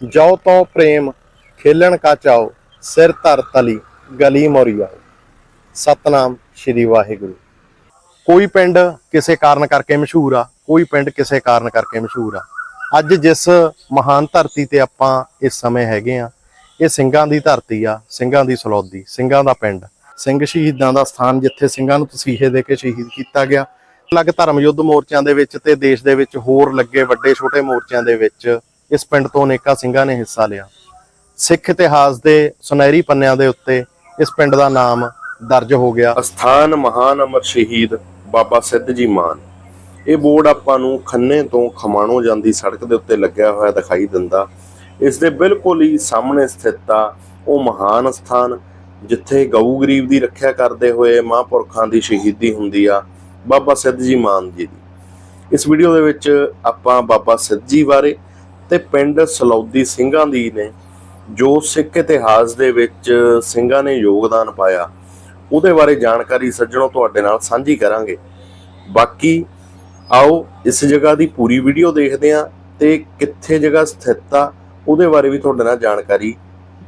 ਜੋ ਤੋਂ ਪ੍ਰੇਮ, ਖੇਲਣ ਕਾ ਚਾਓ, ਸਿਰ ਧਰ ਤਲੀ, ਗਲੀ ਮੋਰੀ ਸਤਨਾਮ ਸ਼੍ਰੀ ਵਾਹਿਗੁਰੂ। ਕੋਈ ਪਿੰਡ ਕਿਸੇ ਕਾਰਨ ਕਰਕੇ ਮਸ਼ਹੂਰ ਆ, ਕੋਈ ਪਿੰਡ ਕਿਸੇ ਕਾਰਨ ਕਰਕੇ ਮਸ਼ਹੂਰ ਆ। ਅੱਜ ਜਿਸ ਮਹਾਨ ਧਰਤੀ ਤੇ ਆਪਾਂ ਇਸ ਸਮੇਂ ਹੈਗੇ ਆ, ਇਹ ਸਿੰਘਾਂ ਦੀ ਧਰਤੀ ਆ, ਸਿੰਘਾਂ ਦੀ ਸਲੌਦੀ, ਸਿੰਘਾਂ ਦਾ ਪਿੰਡ। ਸਿੰਘ ਸ਼ਹੀਦਾਂ ਦਾ ਸਥਾਨ ਜਿੱਥੇ ਸਿੰਘਾਂ ਨੂੰ ਤਸੀਹੇ ਦੇ ਕੇ ਸ਼ਹੀਦ ਕੀਤਾ ਗਿਆ। ਅਲੱਗ ਧਰਮ ਯੁੱਧ ਮੋਰਚਿਆਂ ਦੇ ਵਿੱਚ ਤੇ ਦੇਸ਼ ਦੇ ਵਿੱਚ ਹੋਰ ਲੱਗੇ ਵੱਡੇ ਛੋਟੇ ਮੋਰਚਿਆਂ ਦੇ ਵਿੱਚ ਇਸ ਪਿੰਡ ਤੋਂ ਅਨੇਕਾਂ ਸਿੰਘਾਂ ਨੇ ਹਿੱਸਾ ਲਿਆ। ਸਿੱਖ ਇਤਿਹਾਸ ਦੇ ਸੁਨਹਿਰੀ ਪੰਨਿਆਂ ਦੇ ਉੱਤੇ ਇਸ ਪਿੰਡ ਦਾ ਨਾਮ ਦਰਜ ਹੋ ਗਿਆ। ਅਸਥਾਨ ਮਹਾਨ ਅਮਰ ਸ਼ਹੀਦ ਬਾਬਾ ਸਿੱਧ ਜੀ ਮਾਨ। ਇਹ ਬੋਰਡ ਆਪਾਂ ਨੂੰ ਖੰਨੇ ਤੋਂ ਖਮਾਣੋ ਜਾਂਦੀ ਸੜਕ ਦੇ ਉੱਤੇ ਲੱਗਿਆ ਹੋਇਆ ਦਿਖਾਈ ਦਿੰਦਾ। ਇਸ ਦੇ ਬਿਲਕੁਲ ਹੀ ਸਾਹਮਣੇ ਸਥਿਤ ਆ ਉਹ ਮਹਾਨ ਸਥਾਨ ਜਿੱਥੇ ਗਊ ਗਰੀਬ ਦੀ ਰੱਖਿਆ ਕਰਦੇ ਹੋਏ ਮਹਾਂਪੁਰਖਾਂ ਦੀ ਸ਼ਹੀਦੀ ਹੁੰਦੀ ਆ ਬਾਬਾ ਸਿੱਧ ਜੀ ਮਾਨ ਜੀ ਦੀ। ਇਸ ਵੀਡੀਓ ਦੇ ਵਿੱਚ ਆਪਾਂ ਬਾਬਾ ਸਿੱਧ ਜੀ ਬਾਰੇ ਤੇ ਪਿੰਡ ਸਲੌਦੀ ਸਿੰਘਾਂ ਦੀ ਨੇ, ਜੋ ਸਿੱਖ ਇਤਿਹਾਸ ਦੇ ਵਿੱਚ ਸਿੰਘਾਂ ਨੇ ਯੋਗਦਾਨ ਪਾਇਆ, ਉਹਦੇ ਬਾਰੇ ਜਾਣਕਾਰੀ ਸੱਜਣੋ ਤੁਹਾਡੇ ਨਾਲ ਸਾਂਝੀ ਕਰਾਂਗੇ। ਬਾਕੀ ਆਓ ਇਸ ਜਗ੍ਹਾ ਦੀ ਪੂਰੀ ਵੀਡੀਓ ਦੇਖਦੇ ਹਾਂ ਤੇ ਕਿੱਥੇ ਜਗ੍ਹਾ ਸਥਿਤ ਆ, ਉਹਦੇ ਬਾਰੇ ਵੀ ਤੁਹਾਡੇ ਨਾਲ ਜਾਣਕਾਰੀ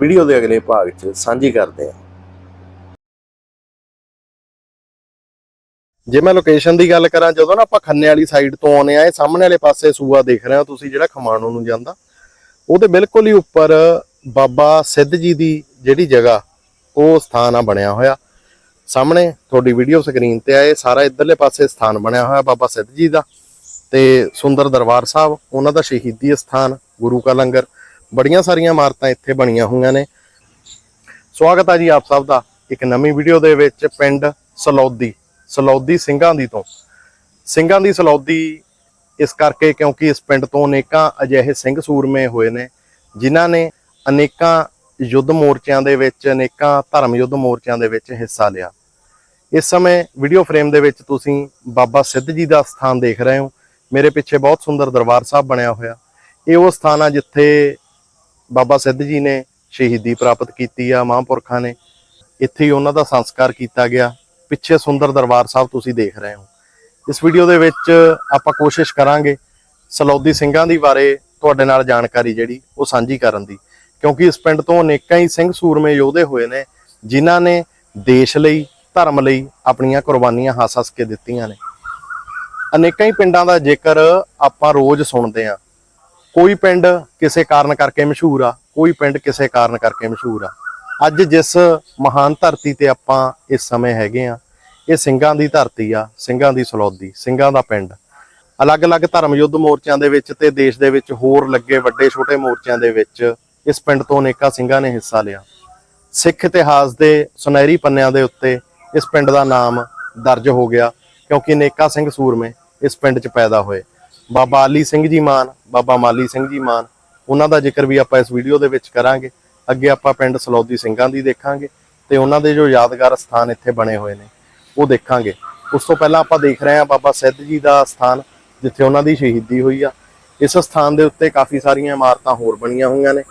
ਵੀਡੀਓ ਦੇ ਅਗਲੇ ਭਾਗ 'ਚ ਸਾਂਝੀ ਕਰਦੇ ਹਾਂ। ਜੇ ਮੈਂ ਲੋਕੇਸ਼ਨ ਦੀ ਗੱਲ ਕਰਾਂ, ਜਦੋਂ ਨਾ ਆਪਾਂ ਖੰਨੇ ਵਾਲੀ ਸਾਈਡ ਤੋਂ ਆਉਨੇ ਆ ਇਹ ਸਾਹਮਣੇ ਵਾਲੇ ਪਾਸੇ ਸੂਆ ਦੇਖ ਰਹੇ ਹੋ ਤੁਸੀਂ ਜਿਹੜਾ ਖਮਾਣੋ ਨੂੰ ਜਾਂਦਾ, ਉਹਦੇ ਬਿਲਕੁਲ ਹੀ ਉੱਪਰ ਬਾਬਾ ਸਿੱਧ ਜੀ ਦੀ ਜਿਹੜੀ ਜਗ੍ਹਾ, ਉਹ ਸਥਾਨ ਆ ਬਣਿਆ ਹੋਇਆ। ਸਾਹਮਣੇ ਤੁਹਾਡੀ ਵੀਡੀਓ ਸਕਰੀਨ ਤੇ ਆਏ, ਸਾਰਾ ਇਧਰਲੇ ਪਾਸੇ ਸਥਾਨ ਬਣਿਆ ਹੋਇਆ ਬਾਬਾ ਸਿੱਧ ਜੀ ਦਾ। ਤੇ ਸੁੰਦਰ ਦਰਬਾਰ ਸਾਹਿਬ, ਉਹਨਾਂ ਦਾ ਸ਼ਹੀਦੀ ਸਥਾਨ, ਗੁਰੂ ਕਾ ਲੰਗਰ, ਬੜੀਆਂ ਸਾਰੀਆਂ ਇਮਾਰਤਾਂ ਇੱਥੇ ਬਣੀਆਂ ਹੋਈਆਂ ਨੇ। ਸਵਾਗਤ ਆ ਜੀ ਆਪ ਸਭ ਦਾ। ਇੱਕ ਨਵੀਂ ਵੀਡੀਓ ਦੇ ਵਿੱਚ ਪਿੰਡ ਸਲੌਦੀ। ਸਲੌਦੀ ਸਿੰਘਾਂ ਦੀ ਤੋਂ। ਸਿੰਘਾਂ ਦੀ ਸਲੌਦੀ ਇਸ ਕਰਕੇ ਕਿਉਂਕਿ ਇਸ ਪਿੰਡ ਤੋਂ ਅਨੇਕਾਂ ਅਜਿਹੇ ਸਿੰਘ ਸੂਰਮੇ ਹੋਏ ਨੇ, ਜਿਨ੍ਹਾਂ ਨੇ ਅਨੇਕਾਂ ਯੁੱਧ ਮੋਰਚਿਆਂ ਦੇ ਵਿੱਚ, ਅਨੇਕਾਂ ਧਰਮ ਯੁੱਧ ਮੋਰਚਿਆਂ ਦੇ ਵਿੱਚ ਹਿੱਸਾ ਲਿਆ। ਇਸ ਸਮੇਂ ਵੀਡੀਓ ਫਰੇਮ ਦੇ ਵਿੱਚ ਤੁਸੀਂ ਬਾਬਾ ਸਿੱਧ ਜੀ ਦਾ ਸਥਾਨ ਦੇਖ ਰਹੇ ਹੋ। ਮੇਰੇ ਪਿੱਛੇ ਬਹੁਤ ਸੁੰਦਰ ਦਰਬਾਰ ਸਾਹਿਬ ਬਣਿਆ ਹੋਇਆ। ਇਹ ਉਹ ਸਥਾਨ ਆ ਜਿੱਥੇ ਬਾਬਾ ਸਿੱਧ ਜੀ ਨੇ ਸ਼ਹੀਦੀ ਪ੍ਰਾਪਤ ਕੀਤੀ ਆ, ਮਹਾਂਪੁਰਖਾਂ ਨੇ। ਇੱਥੇ ਹੀ ਉਹਨਾਂ ਦਾ ਸੰਸਕਾਰ ਕੀਤਾ ਗਿਆ। ਪਿੱਛੇ ਸੁੰਦਰ ਦਰਬਾਰ ਸਾਹਿਬ ਤੁਸੀਂ ਦੇਖ ਰਹੇ ਹੋ। ਇਸ ਵੀਡੀਓ ਦੇ ਵਿੱਚ ਆਪਾਂ ਕੋਸ਼ਿਸ਼ ਕਰਾਂਗੇ ਸਲੌਦੀ ਸਿੰਘਾਂ ਦੀ ਬਾਰੇ ਤੁਹਾਡੇ ਨਾਲ ਜਾਣਕਾਰੀ ਜਿਹੜੀ ਉਹ ਸਾਂਝੀ ਕਰਨ ਦੀ। ਕਿਉਂਕਿ ਇਸ ਪਿੰਡ ਤੋਂ ਅਨੇਕਾਂ ਹੀ ਸਿੰਘ ਸੂਰਮੇ ਯੋਧੇ ਹੋਏ ਨੇ, ਜਿਨ੍ਹਾਂ ਨੇ ਦੇਸ਼ ਲਈ, ਧਰਮ ਲਈ ਆਪਣੀਆਂ ਕੁਰਬਾਨੀਆਂ ਹੱਸ-ਹੱਸ ਕੇ ਦਿੱਤੀਆਂ ਨੇ। ਅਨੇਕਾਂ ਹੀ ਪਿੰਡਾਂ ਦਾ ਜ਼ਿਕਰ ਆਪਾਂ ਰੋਜ਼ ਸੁਣਦੇ ਆ ਕੋਈ ਪਿੰਡ ਕਿਸੇ ਕਾਰਨ ਕਰਕੇ ਮਸ਼ਹੂਰ ਆ, ਕੋਈ ਪਿੰਡ ਕਿਸੇ ਕਾਰਨ ਕਰਕੇ ਮਸ਼ਹੂਰ ਆ। ਅੱਜ ਜਿਸ ਮਹਾਨ ਧਰਤੀ ਤੇ ਆਪਾਂ ਇਸ ਸਮੇਂ ਹੈਗੇ ਆ, ਇਹ ਸਿੰਘਾਂ ਦੀ ਧਰਤੀ ਆ, ਸਿੰਘਾਂ ਦੀ ਸਲੌਦੀ, ਸਿੰਘਾਂ ਦਾ ਪਿੰਡ। ਅਲੱਗ-ਅਲੱਗ ਧਰਮ ਯੁੱਧ ਮੋਰਚਿਆਂ ਦੇ ਵਿੱਚ ਤੇ ਦੇਸ਼ ਦੇ ਵਿੱਚ ਹੋਰ ਲੱਗੇ ਵੱਡੇ ਛੋਟੇ ਮੋਰਚਿਆਂ ਦੇ ਵਿੱਚ ਇਸ ਪਿੰਡ ਤੋਂ ਅਨੇਕਾਂ ਸਿੰਘਾਂ ਨੇ ਹਿੱਸਾ ਲਿਆ। ਸਿੱਖ ਇਤਿਹਾਸ ਦੇ ਸੁਨਹਿਰੀ ਪੰਨਿਆਂ ਦੇ ਉੱਤੇ ਇਸ ਪਿੰਡ ਦਾ ਨਾਮ ਦਰਜ ਹੋ ਗਿਆ, ਕਿਉਂਕਿ ਅਨੇਕਾਂ ਸਿੰਘ ਸੂਰਮੇ ਇਸ ਪਿੰਡ 'ਚ ਪੈਦਾ ਹੋਏ। ਬਾਬਾ ਅਲੀ ਸਿੰਘ ਜੀ ਮਾਨ, ਬਾਬਾ ਮਾਲੀ ਸਿੰਘ ਜੀ ਮਾਨ, ਉਹਨਾਂ ਦਾ ਜ਼ਿਕਰ ਵੀ ਆਪਾਂ ਇਸ ਵੀਡੀਓ ਦੇ ਵਿੱਚ ਕਰਾਂਗੇ। ਅੱਗੇ ਆਪਾਂ ਪਿੰਡ ਸਲੌਦੀ ਸਿੰਘਾਂ ਦੀ ਦੇਖਾਂਗੇ ਤੇ ਉਹਨਾਂ ਦੇ ਜੋ ਯਾਦਗਾਰ ਸਥਾਨ ਇੱਥੇ ਬਣੇ ਹੋਏ ਨੇ, ਉਹ ਦੇਖਾਂਗੇ। ਉਸ ਤੋਂ ਪਹਿਲਾਂ ਆਪਾਂ ਦੇਖ ਰਹੇ ਹਾਂ ਬਾਬਾ ਸਿੱਧ ਜੀ ਦਾ ਸਥਾਨ, ਜਿੱਥੇ ਉਹਨਾਂ ਦੀ ਸ਼ਹੀਦੀ ਹੋਈ ਆ। ਇਸ ਸਥਾਨ ਦੇ ਉੱਤੇ ਕਾਫੀ ਸਾਰੀਆਂ ਇਮਾਰਤਾਂ ਹੋਰ ਬਣੀਆਂ ਹੋਈਆਂ ਨੇ,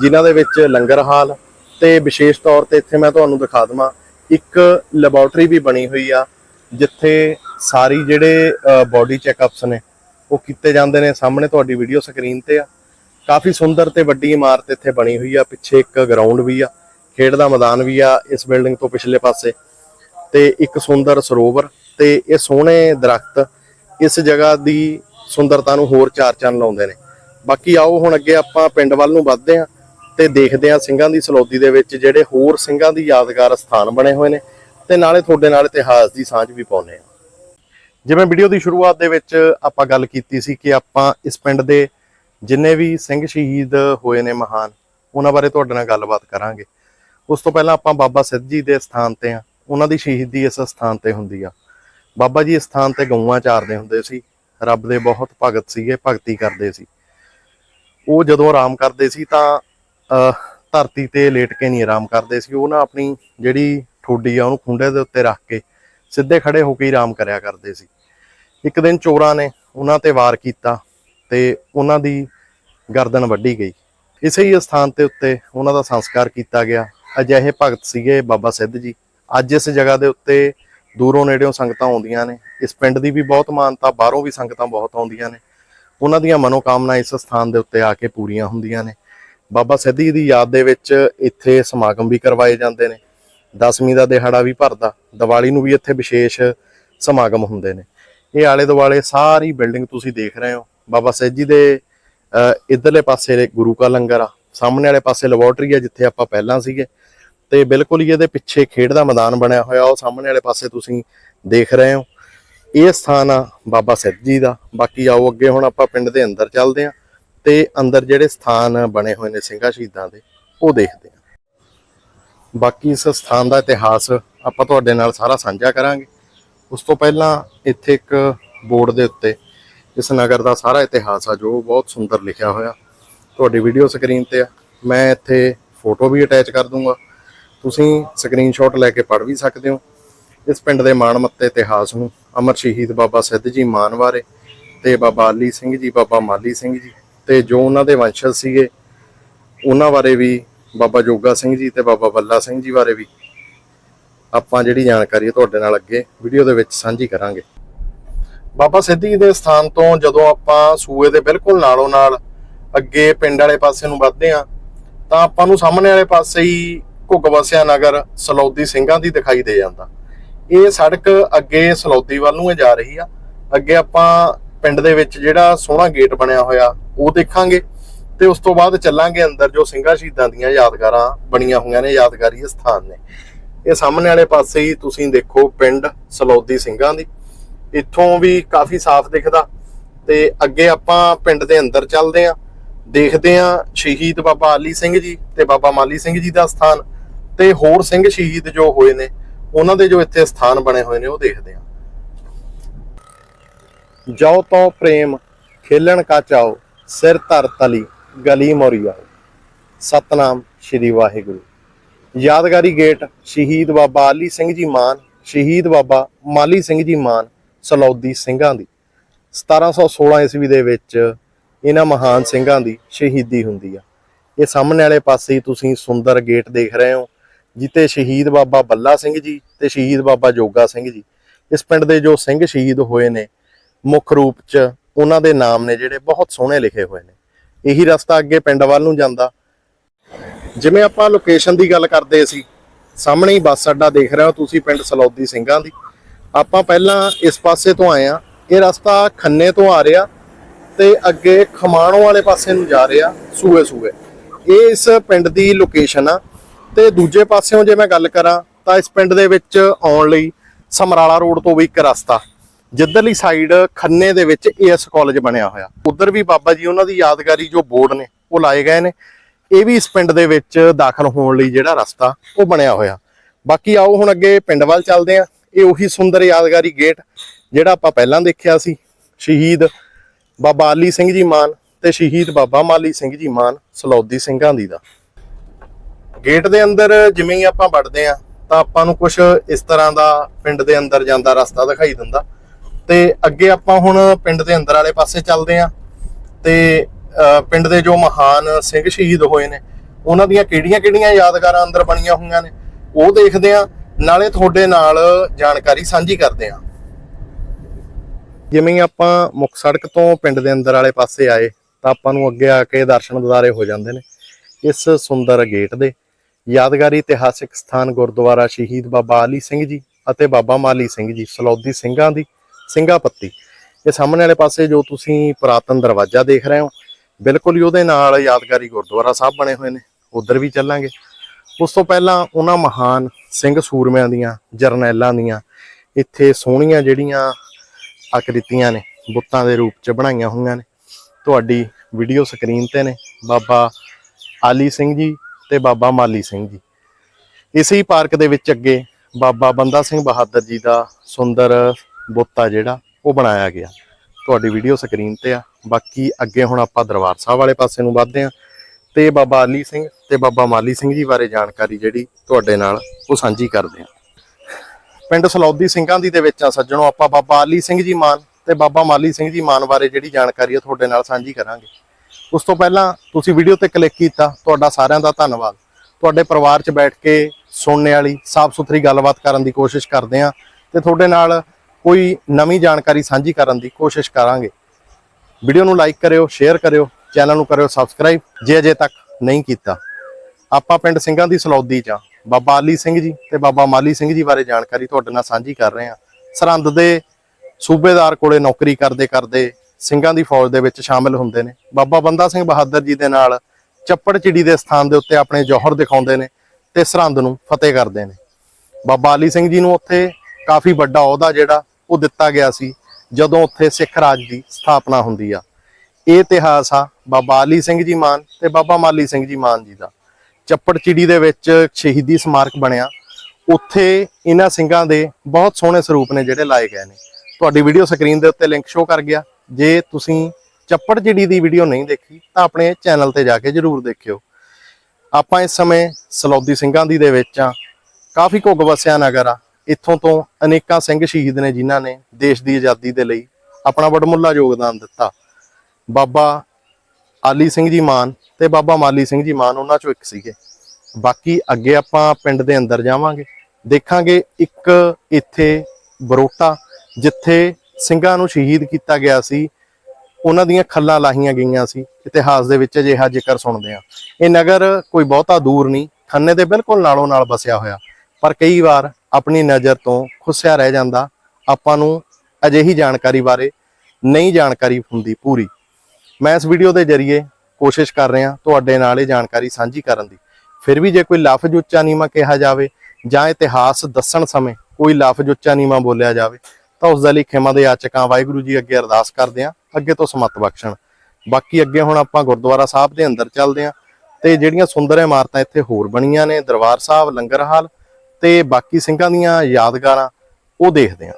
ਜਿਨ੍ਹਾਂ ਦੇ ਵਿੱਚ ਲੰਗਰ ਹਾਲ ਤੇ ਵਿਸ਼ੇਸ਼ ਤੌਰ ਤੇ ਇੱਥੇ ਮੈਂ ਤੁਹਾਨੂੰ ਦਿਖਾ ਦਵਾਂ, ਇੱਕ ਲੈਬੋਰਟਰੀ ਵੀ ਬਣੀ ਹੋਈ ਆ, ਜਿੱਥੇ ਸਾਰੀ ਜਿਹੜੇ ਬਾਡੀ ਚੈੱਕਅਪਸ ਨੇ, ਉਹ ਕੀਤੇ ਜਾਂਦੇ ਨੇ। ਸਾਹਮਣੇ ਤੁਹਾਡੀ ਵੀਡੀਓ ਸਕਰੀਨ ਤੇ ਆ। ਕਾਫੀ ਸੁੰਦਰ ਤੇ ਵੱਡੀ ਇਮਾਰਤ ਇੱਥੇ ਬਣੀ ਹੋਈ ਆ, ਪਿੱਛੇ ਇੱਕ ਗਰਾਊਂਡ ਵੀ ਆ, ਖੇਡ ਦਾ ਮੈਦਾਨ ਵੀ ਆ ਇਸ ਬਿਲਡਿੰਗ ਤੋਂ ਪਿਛਲੇ ਪਾਸੇ। ਤੇ ਇੱਕ ਸੁੰਦਰ ਸਰੋਵਰ ਤੇ ਇਹ ਸੋਹਣੇ ਦਰਖਤ ਇਸ ਜਗ੍ਹਾ ਦੀ ਸੁੰਦਰਤਾ ਨੂੰ ਹੋਰ ਚਾਰ ਚੰਨ ਲਾਉਂਦੇ ਨੇ। ਬਾਕੀ ਆਓ ਹੁਣ ਅੱਗੇ ਆਪਾਂ ਪਿੰਡ ਵੱਲ ਨੂੰ ਵੱਧਦੇ ਹਾਂ ਤੇ ਦੇਖਦੇ ਹਾਂ ਸਿੰਘਾਂ ਦੀ ਸਲੋਦੀ ਦੇ ਵਿੱਚ ਜਿਹੜੇ ਹੋਰ ਸਿੰਘਾਂ ਦੀ ਯਾਦਗਾਰ ਸਥਾਨ ਬਣੇ ਹੋਏ ਨੇ ਤੇ ਨਾਲੇ ਤੁਹਾਡੇ ਨਾਲ ਇਤਿਹਾਸ ਦੀ ਸਾਂਝ ਵੀ ਪਾਉਨੇ ਆ ਜਿਵੇਂ ਵੀਡੀਓ ਦੀ ਸ਼ੁਰੂਆਤ ਦੇ ਵਿੱਚ ਆਪਾਂ ਗੱਲ ਕੀਤੀ ਸੀ ਕਿ ਆਪਾਂ ਇਸ ਪਿੰਡ ਦੇ ਜਿੰਨੇ ਵੀ ਸਿੰਘ ਸ਼ਹੀਦ ਹੋਏ ਨੇ ਮਹਾਨ ਉਹਨਾਂ ਬਾਰੇ ਤੁਹਾਡੇ ਨਾਲ ਗੱਲਬਾਤ ਕਰਾਂਗੇ। ਉਸ ਤੋਂ ਪਹਿਲਾਂ ਆਪਾਂ ਬਾਬਾ ਸਿੱਧ ਜੀ ਦੇ ਸਥਾਨ ਤੇ ਆ। ਉਹਨਾਂ ਦੀ ਸ਼ਹੀਦੀ ਇਸ ਸਥਾਨ ਤੇ ਹੁੰਦੀ ਆ। ਬਾਬਾ ਜੀ ਇਸ ਸਥਾਨ ਤੇ ਗਊਆਂ ਚਾਰਦੇ ਹੁੰਦੇ ਸੀ। ਰੱਬ ਦੇ ਬਹੁਤ ਭਗਤ ਸੀਗੇ ਭਗਤੀ ਕਰਦੇ ਸੀ। ਉਹ ਜਦੋਂ ਆਰਾਮ ਕਰਦੇ ਸੀ ਤਾਂ ਅਹ, ਧਰਤੀ ਤੇ ਲੇਟ ਕੇ ਨਹੀਂ ਆਰਾਮ ਕਰਦੇ ਸੀ। ਉਹ ਨਾ ਆਪਣੀ ਜਿਹੜੀ ਠੋਡੀ ਆ ਉਹਨੂੰ ਖੁੰਡੇ ਦੇ ਉੱਤੇ ਰੱਖ ਕੇ ਸਿੱਧੇ ਖੜੇ ਹੋ ਕੇ ਹੀ ਆਰਾਮ ਕਰਿਆ ਕਰਦੇ ਸੀ। ਇੱਕ ਦਿਨ ਚੋਰਾਂ ਨੇ ਉਹਨਾਂ ਤੇ ਵਾਰ ਕੀਤਾ ਤੇ ਉਹਨਾਂ ਦੀ ਗਰਦਨ ਵੱਢੀ ਗਈ। ਇਸੇ ਹੀ ਸਥਾਨ ਤੇ ਉੱਤੇ ਉਹਨਾਂ ਦਾ ਸੰਸਕਾਰ ਕੀਤਾ ਗਿਆ। ਅਜਿਹੇ ਭਗਤ ਸੀਗੇ ਬਾਬਾ ਸਿੱਧ ਜੀ। ਅੱਜ ਇਸ ਜਗ੍ਹਾ ਦੇ ਉੱਤੇ ਦੂਰੋਂ ਨੇੜਿਓਂ ਸੰਗਤਾਂ ਆਉਂਦੀਆਂ ਨੇ। ਇਸ ਪਿੰਡ ਦੀ ਵੀ ਬਹੁਤ ਮਾਨਤਾ, ਬਾਹਰੋਂ ਵੀ ਸੰਗਤਾਂ ਬਹੁਤ ਆਉਂਦੀਆਂ ਨੇ। ਉਹਨਾਂ ਦੀਆਂ ਮਨੋਕਾਮਨਾ ਇਸ ਸਥਾਨ ਦੇ ਉੱਤੇ ਆ ਕੇ ਪੂਰੀਆਂ ਹੁੰਦੀਆਂ ਨੇ। ਬਾਬਾ ਸਿੱਧ ਜੀ ਦੀ ਯਾਦ ਦੇ ਵਿੱਚ ਇੱਥੇ ਸਮਾਗਮ ਵੀ ਕਰਵਾਏ ਜਾਂਦੇ ਨੇ। ਦਸਵੀਂ ਦਾ ਦਿਹਾੜਾ ਵੀ ਭਰਦਾ, ਦੀਵਾਲੀ ਨੂੰ ਵੀ ਇੱਥੇ ਵਿਸ਼ੇਸ਼ ਸਮਾਗਮ ਹੁੰਦੇ ਨੇ। ਇਹ ਆਲੇ ਦੁਆਲੇ ਸਾਰੀ ਬਿਲਡਿੰਗ ਤੁਸੀਂ ਦੇਖ ਰਹੇ ਹੋ। ਬਾਬਾ ਸਿੱਧ ਜੀ ਦੇ ਇੱਧਰਲੇ ਪਾਸੇ ਗੁਰੂ ਕਾ ਲੰਗਰ ਆ, ਸਾਹਮਣੇ ਵਾਲੇ ਪਾਸੇ ਲੈਬੋਰਟਰੀ ਆ ਜਿੱਥੇ ਆਪਾਂ ਪਹਿਲਾਂ ਸੀਗੇ। ਤੇ ਬਿਲਕੁਲ ਹੀ ਇਹਦੇ ਪਿੱਛੇ ਖੇਡ ਦਾ ਮੈਦਾਨ ਬਣਿਆ ਹੋਇਆ, ਉਹ ਸਾਹਮਣੇ ਵਾਲੇ ਪਾਸੇ ਤੁਸੀਂ ਦੇਖ ਰਹੇ ਹੋ। ਇਹ ਸਥਾਨ ਆ ਬਾਬਾ ਸਿੱਧ ਜੀ ਦਾ। ਬਾਕੀ ਆਓ ਅੱਗੇ ਹੁਣ ਆਪਾਂ ਪਿੰਡ ਦੇ ਅੰਦਰ ਚੱਲਦੇ ਹਾਂ ਤੇ ਅੰਦਰ ਜਿਹੜੇ ਸਥਾਨ ਬਣੇ ਹੋਏ ਨੇ ਸਿੰਘਾਂ ਸ਼ਹੀਦਾਂ ਦੇ, ਉਹ ਦੇਖਦੇ ਹਾਂ। ਬਾਕੀ ਇਸ ਸਥਾਨ ਦਾ ਇਤਿਹਾਸ ਆਪਾਂ ਤੁਹਾਡੇ ਨਾਲ ਸਾਰਾ ਸਾਂਝਾ ਕਰਾਂਗੇ। ਉਸ ਤੋਂ ਪਹਿਲਾਂ ਇੱਥੇ ਇੱਕ ਬੋਰਡ ਦੇ ਉੱਤੇ ਇਸ ਨਗਰ ਦਾ ਸਾਰਾ ਇਤਿਹਾਸ ਆ, ਜੋ ਬਹੁਤ ਸੁੰਦਰ ਲਿਖਿਆ ਹੋਇਆ। ਤੁਹਾਡੀ ਵੀਡੀਓ ਸਕਰੀਨ ਤੇ ਆ। ਮੈਂ ਇੱਥੇ ਫੋਟੋ ਵੀ ਅਟੈਚ ਕਰ ਦੂੰਗਾ। ਤੁਸੀਂ ਸਕਰੀਨਸ਼ਾਟ ਲੈ ਕੇ ਪੜ੍ਹ ਵੀ ਸਕਦੇ ਹੋ। ਇਸ ਪਿੰਡ ਦੇ ਮਾਣਮੱਤੇ ਇਤਿਹਾਸ ਨੂੰ ਅਮਰ ਸ਼ਹੀਦ ਬਾਬਾ ਸਿੱਧ ਜੀ ਮਾਨ ਬਾਰੇ ਤੇ ਬਾਬਾ ਅਲੀ ਸਿੰਘ ਜੀ, ਬਾਬਾ ਮਾਲੀ ਸਿੰਘ ਜੀ ਤੇ ਜੋ ਉਹਨਾਂ ਦੇ ਵੰਸ਼ਜ ਸੀਗੇ, ਉਹਨਾਂ ਬਾਰੇ ਵੀ ਬਾਬਾ ਜੋਗਾ ਸਿੰਘ ਜੀ ਤੇ ਬਾਬਾ ਬੱਲਾ ਸਿੰਘ ਜੀ ਬਾਰੇ ਵੀ ਆਪਾਂ ਜਿਹੜੀ ਜਾਣਕਾਰੀ ਹੈ ਤੁਹਾਡੇ ਨਾਲ ਅੱਗੇ ਵੀਡੀਓ ਦੇ ਵਿੱਚ ਸਾਂਝੀ ਕਰਾਂਗੇ। ਬਾਬਾ ਸਿੱਧੀ ਦੇ ਸਥਾਨ ਤੋਂ ਜਦੋਂ ਆਪਾਂ ਸੂਏ ਦੇ ਬਿਲਕੁਲ ਨਾਲੋਂ ਨਾਲ ਅੱਗੇ ਪਿੰਡ ਵਾਲੇ ਪਾਸੇ ਨੂੰ ਵੱਧਦੇ ਆ ਤਾਂ ਆਪਾਂ ਨੂੰ ਸਾਹਮਣੇ ਵਾਲੇ ਪਾਸੇ ਹੀ ਘੁੱਗਵਸਿਆ ਨਗਰ ਸਲੌਦੀ ਸਿੰਘਾਂ ਦੀ ਦਿਖਾਈ ਦੇ ਜਾਂਦਾ। ਇਹ ਸੜਕ ਅੱਗੇ ਸਲੌਦੀ ਵੱਲ ਨੂੰ ਜਾ ਰਹੀ ਆ। ਅੱਗੇ ਆਪਾਂ ਪਿੰਡ ਦੇ ਵਿੱਚ ਜਿਹੜਾ ਸੋਹਣਾ ਗੇਟ ਬਣਿਆ ਹੋਇਆ, ਉਹ ਦੇਖਾਂਗੇ ਤੇ ਉਸ ਤੋਂ ਬਾਅਦ ਚੱਲਾਂਗੇ ਅੰਦਰ ਜੋ ਸਿੰਘਾਂ ਸ਼ਹੀਦਾਂ ਦੀਆਂ ਯਾਦਗਾਰਾਂ ਬਣੀਆਂ ਹੋਈਆਂ ਨੇ, ਯਾਦਗਾਰੀ ਸਥਾਨ ਨੇ। ਇਹ ਸਾਹਮਣੇ ਵਾਲੇ ਪਾਸੇ ਹੀ ਤੁਸੀਂ ਦੇਖੋ ਪਿੰਡ ਸਲੌਦੀ ਸਿੰਘਾਂ ਦੀ। ਇੱਥੋਂ ਵੀ ਕਾਫੀ ਸਾਫ਼ ਦਿਖਦਾ ਤੇ ਅੱਗੇ ਆਪਾਂ ਪਿੰਡ ਦੇ ਅੰਦਰ ਚੱਲਦੇ ਆਂ ਦੇਖਦੇ ਆਂ ਸ਼ਹੀਦ ਬਾਬਾ ਅਲੀ ਸਿੰਘ ਜੀ ਤੇ ਬਾਬਾ ਮਾਲੀ ਸਿੰਘ ਜੀ ਦਾ ਸਥਾਨ ਤੇ ਹੋਰ ਸਿੰਘ ਸ਼ਹੀਦ ਜੋ ਹੋਏ ਨੇ, ਉਹਨਾਂ ਦੇ ਜੋ ਇੱਥੇ ਸਥਾਨ ਬਣੇ ਹੋਏ ਨੇ ਉਹ ਦੇਖਦੇ ਆਂ ਜਾਓ ਤੋਂ ਪ੍ਰੇਮ, ਖੇਲਣ ਕਾ ਚਾਓ, ਸਿਰ ਧਰ ਤਲੀ, ਗਲੀ ਮੋਰੀਆ ਸਤਨਾਮ ਸ਼੍ਰੀ ਵਾਹਿਗੁਰੂ। ਯਾਦਗਾਰੀ ਗੇਟ, ਸ਼ਹੀਦ ਬਾਬਾ ਅਲੀ ਸਿੰਘ ਜੀ ਮਾਨ, ਸ਼ਹੀਦ ਬਾਬਾ ਮਾਲੀ ਸਿੰਘ ਜੀ ਮਾਨ ਸਲੌਦੀ ਸਿੰਘਾਂ ਦੀ। 1716 ਈਸਵੀ ਦੇ ਵਿੱਚ ਇਹਨਾਂ ਮਹਾਨ ਸਿੰਘਾਂ ਦੀ ਸ਼ਹੀਦੀ ਹੁੰਦੀ ਆ। ਇਹ ਸਾਹਮਣੇ ਵਾਲੇ ਪਾਸੇ ਤੁਸੀਂ ਸੁੰਦਰ ਗੇਟ ਦੇਖ ਰਹੇ ਹੋ ਜਿੱਤੇ ਸ਼ਹੀਦ ਬਾਬਾ ਬੱਲਾ ਸਿੰਘ ਜੀ ਤੇ ਸ਼ਹੀਦ ਬਾਬਾ ਜੋਗਾ ਸਿੰਘ ਜੀ। ਇਸ ਪਿੰਡ ਦੇ ਜੋ ਸਿੰਘ ਸ਼ਹੀਦ ਹੋਏ ਨੇ, ਮੁੱਖ ਰੂਪ 'ਚ ਉਹਨਾਂ ਦੇ ਨਾਮ ਨੇ ਜਿਹੜੇ ਬਹੁਤ ਸੋਹਣੇ ਲਿਖੇ ਹੋਏ ਨੇ। ਇਹੀ ਰਸਤਾ ਅੱਗੇ ਪਿੰਡ ਵੱਲ ਨੂੰ ਜਾਂਦਾ। ਜਿਵੇਂ ਆਪਾਂ ਲੋਕੇਸ਼ਨ ਦੀ ਗੱਲ ਕਰਦੇ ਸੀ, ਸਾਹਮਣੇ ਹੀ ਬੱਸ ਅੱਡਾ ਦੇਖ ਰਹੇ ਹੋ ਤੁਸੀਂ ਪਿੰਡ ਸਲੌਦੀ ਸਿੰਘਾਂ ਦੀ। ਆਪਾਂ ਪਹਿਲਾਂ ਇਸ ਪਾਸੇ ਤੋਂ ਆਏ ਆ ਇਹ ਰਸਤਾ ਖੰਨੇ ਤੋਂ ਆ ਰਿਹਾ ਤੇ ਅੱਗੇ ਖਮਾਣੋ ਵਾਲੇ ਪਾਸੇ ਨੂੰ ਜਾ ਰਿਹਾ ਸੂਏ ਸੂਏ ਇਹ ਇਸ ਪਿੰਡ ਦੀ ਲੋਕੇਸ਼ਨ ਆ। ਤੇ ਦੂਜੇ ਪਾਸਿਓਂ ਜੇ ਮੈਂ ਗੱਲ ਕਰਾਂ, ਤਾਂ ਇਸ ਪਿੰਡ ਦੇ ਵਿੱਚ ਆਉਣ ਲਈ ਸਮਰਾਲਾ ਰੋਡ ਤੋਂ ਵੀ ਇੱਕ ਰਸਤਾ। ਜਿੱਧਰਲੀ ਸਾਈਡ ਖੰਨੇ ਦੇ ਵਿੱਚ ਏਐਸ ਕਾਲਜ ਬਣਿਆ ਹੋਇਆ। ਉਧਰ ਵੀ ਬਾਬਾ ਜੀ ਉਹਨਾਂ ਦੀ ਯਾਦਗਾਰੀ ਜੋ ਬੋਰਡ ਨੇ, ਉਹ ਲਾਏ ਗਏ ਨੇ। ਇਹ ਵੀ ਇਸ ਪਿੰਡ ਦੇ ਵਿੱਚ ਦਾਖਲ ਹੋਣ ਲਈ ਜਿਹੜਾ ਰਸਤਾ, ਉਹ ਬਣਿਆ ਹੋਇਆ। ਬਾਕੀ ਆਓ ਹੁਣ ਅੱਗੇ ਪਿੰਡ ਵੱਲ ਚੱਲਦੇ ਆਂ ਇਹ ਉਹੀ ਸੁੰਦਰ ਯਾਦਗਾਰੀ ਗੇਟ ਜਿਹੜਾ ਆਪਾਂ ਪਹਿਲਾਂ ਦੇਖਿਆ ਸੀ। ਸ਼ਹੀਦ ਬਾਬਾ ਅਲੀ ਸਿੰਘ ਜੀ ਮਾਨ ਤੇ ਸ਼ਹੀਦ ਬਾਬਾ ਮਾਲੀ ਸਿੰਘ ਜੀ ਮਾਨ ਸਲੌਦੀ ਸਿੰਘਾਂ ਦੀ ਦਾ। ਗੇਟ ਦੇ ਅੰਦਰ ਜਿਵੇਂ ਹੀ ਆਪਾਂ ਵੜਦੇ ਆਂ ਤਾਂ ਆਪਾਂ ਨੂੰ ਕੁਝ ਇਸ ਤਰ੍ਹਾਂ ਦਾ ਪਿੰਡ ਦੇ ਅੰਦਰ ਜਾਂਦਾ ਰਸਤਾ ਦਿਖਾਈ ਦਿੰਦਾ। ਤੇ ਅੱਗੇ ਆਪਾਂ ਹੁਣ ਪਿੰਡ ਦੇ ਅੰਦਰ ਵਾਲੇ ਪਾਸੇ ਚੱਲਦੇ ਆਂ ਤੇ ਅਹ, ਪਿੰਡ ਦੇ ਜੋ ਮਹਾਨ ਸਿੰਘ ਸ਼ਹੀਦ ਹੋਏ ਨੇ ਉਹਨਾਂ ਦੀਆਂ ਕਿਹੜੀਆਂ-ਕਿਹੜੀਆਂ ਯਾਦਗਾਰਾਂ ਅੰਦਰ ਬਣੀਆਂ ਹੋਈਆਂ ਨੇ ਉਹ ਦੇਖਦੇ ਆਂ ਨਾਲੇ ਤੁਹਾਡੇ ਨਾਲ ਜਾਣਕਾਰੀ ਸਾਂਝੀ ਕਰਦੇ ਹਾਂ। ਜਿਵੇਂ ਆਪਾਂ ਮੁੱਖ ਸੜਕ ਤੋਂ ਪਿੰਡ ਦੇ ਅੰਦਰ ਵਾਲੇ ਪਾਸੇ ਆਏ, ਤਾਂ ਆਪਾਂ ਨੂੰ ਅੱਗੇ ਆ ਕੇ ਦਰਸ਼ਨ ਦਿਦਾਰੇ ਹੋ ਜਾਂਦੇ ਨੇ। ਇਸ ਸੁੰਦਰ ਗੇਟ ਦੇ ਯਾਦਗਾਰੀ ਇਤਿਹਾਸਿਕ ਸਥਾਨ ਗੁਰਦੁਆਰਾ ਸ਼ਹੀਦ ਬਾਬਾ ਅਲੀ ਸਿੰਘ ਜੀ ਅਤੇ ਬਾਬਾ ਮਾਲੀ ਸਿੰਘ ਜੀ, ਸਲੌਦੀ ਸਿੰਘਾਂ ਦੀ ਸਿੰਘਾ ਪੱਤੀ। ਇਹ ਸਾਹਮਣੇ ਵਾਲੇ ਪਾਸੇ ਜੋ ਤੁਸੀਂ ਪੁਰਾਤਨ ਦਰਵਾਜ਼ਾ ਦੇਖ ਰਹੇ ਹੋ, ਬਿਲਕੁਲ ਹੀ ਉਹਦੇ ਨਾਲ ਯਾਦਗਾਰੀ ਗੁਰਦੁਆਰਾ ਸਾਹਿਬ ਬਣੇ ਹੋਏ ਨੇ। ਉਧਰ ਵੀ ਚੱਲਾਂਗੇ। ਉਸ ਤੋਂ ਪਹਿਲਾਂ ਉਹਨਾਂ ਮਹਾਨ ਸਿੰਘ ਸੂਰਮਿਆਂ ਦੀਆਂ, ਜਰਨੈਲਾਂ ਦੀਆਂ, ਇੱਥੇ ਸੋਹਣੀਆਂ ਜਿਹੜੀਆਂ ਆਕ੍ਰਿਤੀਆਂ ਨੇ, ਬੁੱਤਾਂ ਦੇ ਰੂਪ ਚ ਬਣਾਈਆਂ ਹੋਈਆਂ ਨੇ। ਤੁਹਾਡੀ ਵੀਡੀਓ ਸਕਰੀਨ ਤੇ ਨੇ ਬਾਬਾ ਆਲੀ ਸਿੰਘ ਜੀ ਤੇ ਬਾਬਾ ਮਾਲੀ ਸਿੰਘ ਜੀ। ਇਸੇ ਹੀ ਪਾਰਕ ਦੇ ਵਿੱਚ ਅੱਗੇ ਬਾਬਾ ਬੰਦਾ ਸਿੰਘ ਬਹਾਦਰ ਜੀ ਦਾ ਸੁੰਦਰ ਬੁੱਤ ਆ ਜਿਹੜਾ, ਉਹ ਬਣਾਇਆ ਗਿਆ। ਤੁਹਾਡੀ ਵੀਡੀਓ ਸਕਰੀਨ ਤੇ ਆ। ਬਾਕੀ ਅੱਗੇ ਹੁਣ ਆਪਾਂ ਦਰਬਾਰ ਸਾਹਿਬ ਵਾਲੇ ਪਾਸੇ ਨੂੰ ਵੱਧਦੇ ਆ। ਤੇ ਬਾਬਾ ਅਲੀ ਸਿੰਘ ਤੇ ਬਾਬਾ ਮਾਲੀ ਸਿੰਘ ਜੀ ਬਾਰੇ ਜਾਣਕਾਰੀ ਜਿਹੜੀ ਤੁਹਾਡੇ ਨਾਲ ਉਹ ਸਾਂਝੀ ਕਰਦੇ ਹਾਂ। ਪਿੰਡ ਸਲੌਦੀ ਸਿੰਘਾਂ ਦੀ ਦੇ ਵਿੱਚ ਆ ਸੱਜਣੋ, ਆਪਾਂ ਬਾਬਾ ਅਲੀ ਸਿੰਘ ਜੀ ਮਾਨ ਤੇ ਬਾਬਾ ਮਾਲੀ ਸਿੰਘ ਜੀ ਮਾਨ ਬਾਰੇ ਜਿਹੜੀ ਜਾਣਕਾਰੀ ਆ ਤੁਹਾਡੇ ਨਾਲ ਸਾਂਝੀ ਕਰਾਂਗੇ। ਉਸ ਤੋਂ ਪਹਿਲਾਂ ਤੁਸੀਂ ਵੀਡੀਓ ਤੇ ਕਲਿੱਕ ਕੀਤਾ, ਤੁਹਾਡਾ ਸਾਰਿਆਂ ਦਾ ਧੰਨਵਾਦ। ਤੁਹਾਡੇ ਪਰਿਵਾਰ 'ਚ ਬੈਠ ਕੇ ਸੁਣਨ ਵਾਲੀ ਸਾਫ਼ ਸੁਥਰੀ ਗੱਲਬਾਤ ਕਰਨ ਦੀ ਕੋਸ਼ਿਸ਼ ਕਰਦੇ ਆ ਤੇ ਤੁਹਾਡੇ ਨਾਲ ਕੋਈ ਨਵੀਂ ਜਾਣਕਾਰੀ ਸਾਂਝੀ ਕਰਨ ਦੀ ਕੋਸ਼ਿਸ਼ ਕਰਾਂਗੇ। ਵੀਡੀਓ ਨੂੰ ਲਾਈਕ ਕਰਿਓ ਸ਼ੇਅਰ ਕਰਿਓ ਚੈਨਲ ਨੂੰ ਕਰਿਓ ਸਬਸਕ੍ਰਾਈਬ, ਜੇ ਅਜੇ ਤੱਕ ਨਹੀਂ ਕੀਤਾ। ਆਪਾਂ ਪਿੰਡ ਸਿੰਘਾਂ ਦੀ ਸਲੌਦੀ ਚ ਆ। ਬਾਬਾ ਅਲੀ ਸਿੰਘ ਜੀ ਤੇ ਬਾਬਾ ਮਾਲੀ ਸਿੰਘ ਜੀ ਬਾਰੇ ਜਾਣਕਾਰੀ ਤੁਹਾਡੇ ਨਾਲ ਸਾਂਝੀ ਕਰ ਰਹੇ ਹਾਂ। ਸਰਹੰਦ ਦੇ ਸੂਬੇਦਾਰ ਕੋਲੇ ਨੌਕਰੀ ਕਰਦੇ ਕਰਦੇ ਸਿੰਘਾਂ ਦੀ ਫੌਜ ਦੇ ਵਿੱਚ ਸ਼ਾਮਿਲ ਹੁੰਦੇ ਨੇ। ਬਾਬਾ ਬੰਦਾ ਸਿੰਘ ਬਹਾਦਰ ਜੀ ਦੇ ਨਾਲ ਚੱਪੜ ਚਿੜੀ ਦੇ ਸਥਾਨ ਦੇ ਉੱਤੇ ਆਪਣੇ ਜੋਹਰ ਦਿਖਾਉਂਦੇ ਨੇ ਤੇ ਸਰਹੰਦ ਨੂੰ ਫਤਿਹ ਕਰਦੇ ਨੇ। ਬਾਬਾ ਅਲੀ ਸਿੰਘ ਜੀ ਨੂੰ ਉੱਥੇ ਕਾਫੀ ਵੱਡਾ ਅਹੁਦਾ ਜਿਹੜਾ ਉਹ ਦਿੱਤਾ ਗਿਆ ਸੀ, ਜਦੋਂ ਉੱਥੇ ਸਿੱਖ ਰਾਜ ਦੀ ਸਥਾਪਨਾ ਹੁੰਦੀ ਆ। ਇਹ ਇਤਿਹਾਸ ਆ, ਬਾਬਾ ਆਲੀ ਸਿੰਘ ਜੀ ਮਾਨ ਤੇ ਬਾਬਾ ਮਾਲੀ ਸਿੰਘ ਜੀ ਮਾਨ ਜੀ ਦਾ। ਚੱਪੜ ਚਿੜੀ ਦੇ ਵਿੱਚ ਸ਼ਹੀਦੀ ਸਮਾਰਕ ਬਣਿਆ। ਉੱਥੇ ਇਹਨਾਂ ਸਿੰਘਾਂ ਦੇ ਬਹੁਤ ਸੋਹਣੇ ਸਰੂਪ ਨੇ ਜਿਹੜੇ ਲਾਏ ਗਏ ਨੇ। ਤੁਹਾਡੀ ਵੀਡੀਓ ਸਕਰੀਨ ਦੇ ਉੱਤੇ ਲਿੰਕ ਸ਼ੋ ਕਰ ਗਿਆ। ਜੇ ਤੁਸੀਂ ਚੱਪੜ ਚਿੜੀ ਦੀ ਵੀਡੀਓ ਨਹੀਂ ਦੇਖੀ, ਤਾਂ ਆਪਣੇ ਚੈਨਲ ਤੇ ਜਾ ਕੇ ਜਰੂਰ ਦੇਖਿਓ। ਆਪਾਂ ਇਸ ਸਮੇਂ ਸਲੌਦੀ ਸਿੰਘਾਂ ਦੀ ਦੇ ਵਿੱਚ ਆ। ਕਾਫੀ ਘੁੱਗ ਵਸਿਆ ਨਗਰ ਆ। ਇੱਥੋਂ ਤੋਂ ਅਨੇਕਾਂ ਸਿੰਘ ਸ਼ਹੀਦ ਨੇ ਜਿਨ੍ਹਾਂ ਨੇ ਦੇਸ਼ ਦੀ ਆਜ਼ਾਦੀ ਦੇ ਲਈ ਆਪਣਾ ਵਡਮੁੱਲਾ ਯੋਗਦਾਨ ਦਿੱਤਾ। ਬਾਬਾ ਆਲੀ ਸਿੰਘ ਜੀ ਮਾਨ ਤੇ ਬਾਬਾ ਮਾਲੀ ਸਿੰਘ ਜੀ ਮਾਨ ਉਹਨਾਂ ਚੋਂ ਇੱਕ ਸੀਗੇ। ਬਾਕੀ ਅੱਗੇ ਆਪਾਂ ਪਿੰਡ ਦੇ ਅੰਦਰ ਜਾਵਾਂਗੇ। ਦੇਖਾਂਗੇ ਇੱਕ ਇੱਥੇ ਬਰੋਟਾ ਜਿੱਥੇ ਸਿੰਘਾਂ ਨੂੰ ਸ਼ਹੀਦ ਕੀਤਾ ਗਿਆ ਸੀ। ਉਹਨਾਂ ਦੀਆਂ ਖੱਲਾਂ ਲਾਹੀਆਂ ਗਈਆਂ ਸੀ। ਇਤਿਹਾਸ ਦੇ ਵਿੱਚ ਅਜਿਹਾ ਜ਼ਿਕਰ ਸੁਣਦੇ ਆ ਇਹ ਨਗਰ ਕੋਈ ਬਹੁਤਾ ਦੂਰ ਨਹੀਂ। ਖੰਨੇ ਦੇ ਬਿਲਕੁਲ ਨਾਲੋਂ ਨਾਲ ਵਸਿਆ ਹੋਇਆ। ਪਰ ਕਈ ਵਾਰ ਆਪਣੀ ਨਜ਼ਰ ਤੋਂ ਖੁੱਸਿਆ ਰਹਿ ਜਾਂਦਾ। ਆਪਾਂ ਨੂੰ ਅਜਿਹੀ ਜਾਣਕਾਰੀ ਬਾਰੇ ਨਹੀਂ ਜਾਣਕਾਰੀ ਹੁੰਦੀ ਪੂਰੀ। ਮੈਂ ਇਸ ਵੀਡੀਓ ਦੇ ਜ਼ਰੀਏ ਕੋਸ਼ਿਸ਼ ਕਰ ਰਿਹਾ ਤੁਹਾਡੇ ਨਾਲ ਇਹ ਜਾਣਕਾਰੀ ਸਾਂਝੀ ਕਰਨ ਦੀ। ਫਿਰ ਵੀ ਜੇ ਕੋਈ ਲਫ਼ਜ਼ ਉੱਚਾ ਨੀਵਾਂ ਕਿਹਾ ਜਾਵੇ ਜਾਂ ਇਤਿਹਾਸ ਦੱਸਣ ਸਮੇਂ ਕੋਈ ਲਫ਼ਜ਼ ਉੱਚਾ ਨੀਵਾਂ ਬੋਲਿਆ ਜਾਵੇ, ਤਾਂ ਉਸ ਦੇ ਲਈ ਖਿਮਾ ਦੇ ਯਾਚਕਾਂ ਵਾਹਿਗੁਰੂ ਜੀ ਅੱਗੇ ਅਰਦਾਸ ਕਰਦੇ ਹਾਂ। ਅੱਗੇ ਤੋਂ ਸਮਤ ਬਖਸ਼ਣ। ਬਾਕੀ ਅੱਗੇ ਹੁਣ ਆਪਾਂ ਗੁਰਦੁਆਰਾ ਸਾਹਿਬ ਦੇ ਅੰਦਰ ਚੱਲਦੇ ਹਾਂ ਤੇ ਜਿਹੜੀਆਂ ਸੁੰਦਰ ਇਮਾਰਤਾਂ ਇੱਥੇ ਹੋਰ ਬਣੀਆਂ ਨੇ, ਦਰਬਾਰ ਸਾਹਿਬ, ਲੰਗਰ ਹਾਲ ਤੇ ਬਾਕੀ ਸਿੰਘਾਂ ਦੀਆਂ ਯਾਦਗਾਰਾਂ, ਉਹ ਦੇਖਦੇ ਹਾਂ।